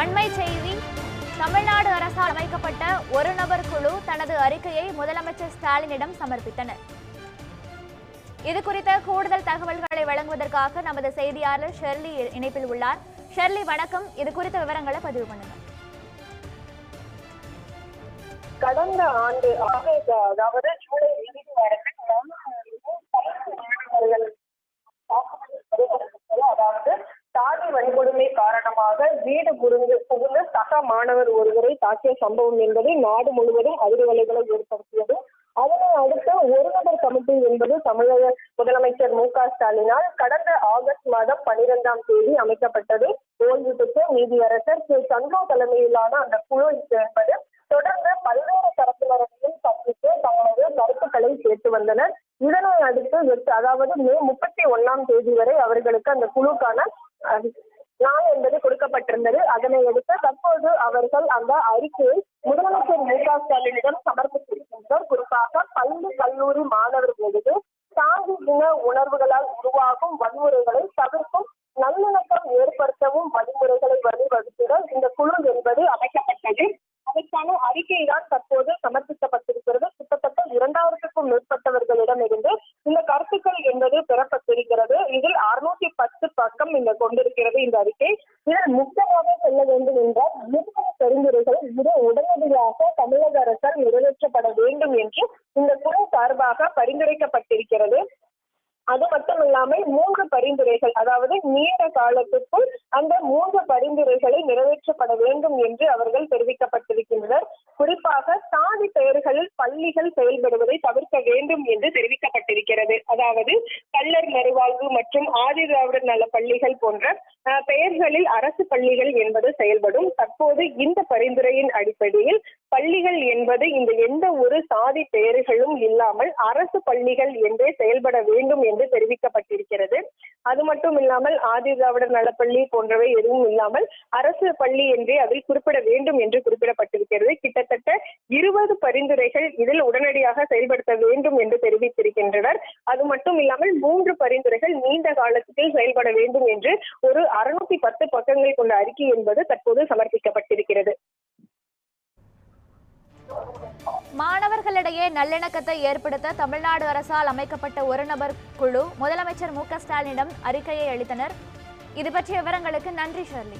அண்மை செய்தி. தமிழ்நாடு அரசால் அமைக்கப்பட்ட ஒரு நபர் குழு தனது அறிக்கையை முதலமைச்சர் ஸ்டாலினிடம் சமர்ப்பித்தனர். இது குறித்த கூடுதல் தகவல்களை வழங்குவதற்காக நமது செய்தியாளர் ஷெர்லி இணைப்பில் உள்ளார். ஷெர்லி வணக்கம். இது குறித்த விவரங்களை பதிவு பண்ணுங்க. கடந்த ஆண்டு ஆகஸ்ட் அதாவது ஜூலை இறுதி வாரத்தில் மாணவர்கள் அதாவது சாதி வன்கொடுமை காரணமாக வீடு புரிந்து புகுந்து சக மாணவர் ஒருவரை தாக்கிய சம்பவம் என்பது நாடு முழுவதும் அதிர்வலைகளை ஏற்படுத்தியது. அதனை அடுத்து ஒரு நபர் கமிட்டி என்பது தமிழக முதலமைச்சர் மு க ஸ்டாலினால் கடந்த ஆகஸ்ட் மாதம் பனிரெண்டாம் தேதி அமைக்கப்பட்டது. ஓய்வு பெற்ற நீதியரசர் கே. சந்திரா தலைமையிலான அந்த குழு என்பது தொடர்ந்து பல்வேறு தரப்பினரையும் சந்தித்து தங்களது கருத்துக்களை கேட்டு வந்தனர். இதனை அடுத்து அதாவது மே முப்பத்தி ஒன்னாம் தேதி வரை அவர்களுக்கு அந்த குழுக்கான நாள் என்பது கொடுக்கப்பட்டிருந்தது. அதனை அடுத்து தற்போது அவர்கள் அந்த அறிக்கையை முதலமைச்சர் மு க ஸ்டாலினிடம் சமர்ப்பித்திருக்கின்றனர். குறிப்பாக பள்ளி கல்லூரி மாணவர்களுக்கு சாதி இன உணர்வுகளால் உருவாகும் வன்முறைகளை தவிர்க்கும் நல்லிணக்கம் ஏற்படுத்தவும் வழிமுறைகளை வழிவகுத்திட இந்த குழு என்பது அமைக்கப்பட்டது. அதற்கான அறிக்கை தான் தற்போது சமர்ப்பிக்கப்பட்டிருக்கிறது. கிட்டத்தட்ட இரண்டாயிரத்துக்கும் மேற்பட்டவர்களிடம் இருந்து இந்த கருத்துக்கள் என்பது பெறப்பட்டிருக்கிறது இதில் அறுநூத்தி பத்து பக்கம் இருக்கிறது இந்த அறிக்கை. இதில் முக்கியமாக சொல்ல வேண்டும் என்றால் இருபது பரிந்துரைகள் மிக உடனடியாக தமிழக அரசால் நிறைவேற்றப்பட வேண்டும் என்று இந்த குழு சார்பாக பரிந்துரைக்கப்பட்டிருக்கிறது. அது மட்டும் இல்லாமல் மூன்று பரிந்துரைகள் அதாவது நீண்ட காலத்துக்குள் அந்த மூன்று பரிந்துரைகளை நிறைவேற்றப்பட வேண்டும் என்று அவர்கள் தெரிவிக்கப்பட்டிருக்கின்றனர். குறிப்பாக சாதி பெயர்களில் பள்ளிகள் செயல்படுவதை தவிர்க்க வேண்டும் என்று தெரிவிக்கப்பட்டிருக்கிறது. அதாவது கள்ளர் மறுவாழ்வு மற்றும் ஆதிதிராவிடர் நல பள்ளிகள் போன்ற பெயர்களில் அரசு பள்ளிகள் என்பது செயல்படும். தற்போது இந்த பரிந்துரையின் அடிப்படையில் பள்ளிகள் என்பது இந்த எந்த ஒரு சாதி பெயர்களும் இல்லாமல் அரசு பள்ளிகள் என்றே செயல்பட வேண்டும் என்று தெரிவிக்கப்பட்டிருக்கிறது. அது மட்டும் இல்லாமல் ஆதி திராவிடர் நலப்பள்ளி போன்றவை எதுவும் இல்லாமல் அரசு பள்ளி என்றே அதில் குறிப்பிட வேண்டும் என்று குறிப்பிடப்பட்டிருக்கிறது. கிட்டத்தட்ட இருபது பரிந்துரைகள் இதில் உடனடியாக செயல்படுத்த வேண்டும் என்று தெரிவித்திருக்கின்றனர். அது மட்டும் இல்லாமல் மூன்று பரிந்துரைகள் நீண்ட காலத்தில் செயல்பட வேண்டும் என்று ஒரு அறுநூத்தி பத்து பக்கங்கள் கொண்ட அறிக்கை என்பது தற்போது சமர்ப்பிக்கப்பட்டிருக்கிறது. மக்களிடையே நல்லிணக்கத்தை ஏற்படுத்த தமிழ்நாடு அரசால் அமைக்கப்பட்ட ஒரு நபர் குழு முதலமைச்சர் மு க ஸ்டாலினிடம் அறிக்கையை அளித்தனர். இது பற்றிய விவரங்களுக்கு நன்றி ஷர்லி.